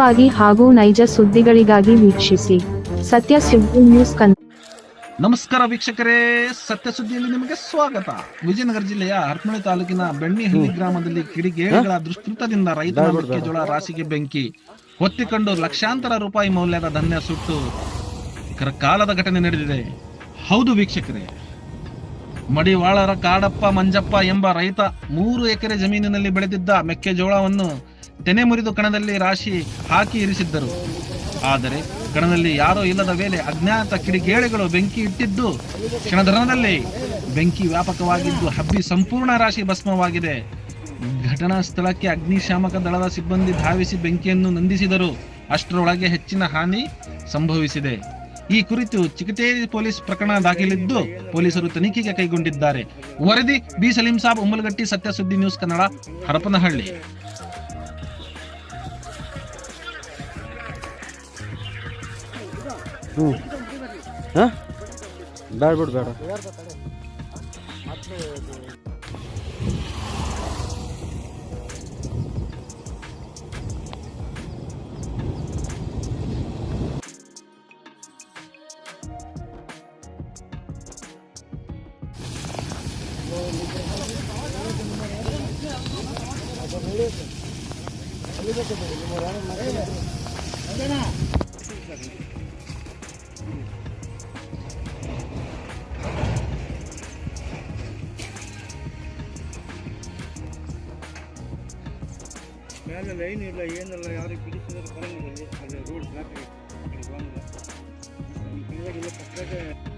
ವಾಗಿ ಹಾಗೂ ನೈಜ ಸುದ್ದಿಗಳಿಗಾಗಿ ವೀಕ್ಷಿಸಿ ಸತ್ಯ ಸುದ್ದಿ ನ್ಯೂಸ್ ಕನ್ನಡ. ನಮಸ್ಕಾರ ವೀಕ್ಷಕರೇ ಸತ್ಯ ಸುದ್ದಿಯಲ್ಲಿ ನಿಮಗೆ ಸ್ವಾಗತ. ವಿಜಯನಗರ ಜಿಲ್ಲೆಯ ಹರಪನಹಳ್ಳಿ ತಾಲೂಕಿನ ಬೆಣ್ಣಿಹಳ್ಳಿ ಗ್ರಾಮದಲ್ಲಿ ಕಿಡಿಗೇಡಿಗಳ ದುಷ್ಕೃತದಿಂದ ರೈತರ ಮೆಕ್ಕೆಜೋಳ ರಾಶಿಗೆ ಬೆಂಕಿ. ಹೊತ್ತಿಕೊಂಡು ಲಕ್ಷಾಂತರ ರೂಪಾಯಿ ಮೌಲ್ಯದ ಧನ್ಯ ಸುಟ್ಟು ಕಾಲದ ಘಟನೆ ನಡೆದಿದೆ. ಹೌದು ವೀಕ್ಷಕರೇ ಮಡಿವಾಳರ ಕಾಡಪ್ಪ ಮಂಜಪ್ಪ ಎಂಬ ರೈತ ಮೂರು ಎಕರೆ ಜಮೀನಿನಲ್ಲಿ ಬೆಳೆದಿದ್ದ ಮೆಕ್ಕೆಜೋಳವನ್ನು ತೆನೆ ಮುರಿದು ಕಣದಲ್ಲಿ ರಾಶಿ ಹಾಕಿ ಇರಿಸಿದ್ದರು. ಆದರೆ ಕಣದಲ್ಲಿ ಯಾರೋ ಇಲ್ಲದ ವೇಳೆ ಅಜ್ಞಾತ ಕಿಡಿಗೇಳೆಗಳು ಬೆಂಕಿ ಇಟ್ಟಿದ್ದು ಕ್ಷಣಧರಣದಲ್ಲಿ ಬೆಂಕಿ ವ್ಯಾಪಕವಾಗಿದ್ದು ಹಬ್ಬಿ ಸಂಪೂರ್ಣ ರಾಶಿ ಭಸ್ಮವಾಗಿದೆ. ಘಟನಾ ಸ್ಥಳಕ್ಕೆ ಅಗ್ನಿಶಾಮಕ ದಳದ ಸಿಬ್ಬಂದಿ ಧಾವಿಸಿ ಬೆಂಕಿಯನ್ನು ನಂದಿಸಿದರು. ಅಷ್ಟರೊಳಗೆ ಹೆಚ್ಚಿನ ಹಾನಿ ಸಂಭವಿಸಿದೆ. ಈ ಕುರಿತು ಚಿಕಟೇರಿ ಪೊಲೀಸ್ ಪ್ರಕರಣ ದಾಖಲಿದ್ದು ಪೊಲೀಸರು ತನಿಖೆಗೆ ಕೈಗೊಂಡಿದ್ದಾರೆ. ವರದಿ ಬಿ. ಸಲೀಂ ಸಾಬ್, ಉಮ್ಮಲ್ಗಟ್ಟಿ ಸತ್ಯ ಸುದ್ದಿ ನ್ಯೂಸ್ ಕನ್ನಡ, ಹರಪನಹಳ್ಳಿ. ಬೇಡ, ಬಿಡು. மேலே லைன் இல்லை ஏன் யாரும் பிடிச்சது பரவாயில்லை அது ரோடு பிளாக் அப்படி வாங்கல Take care.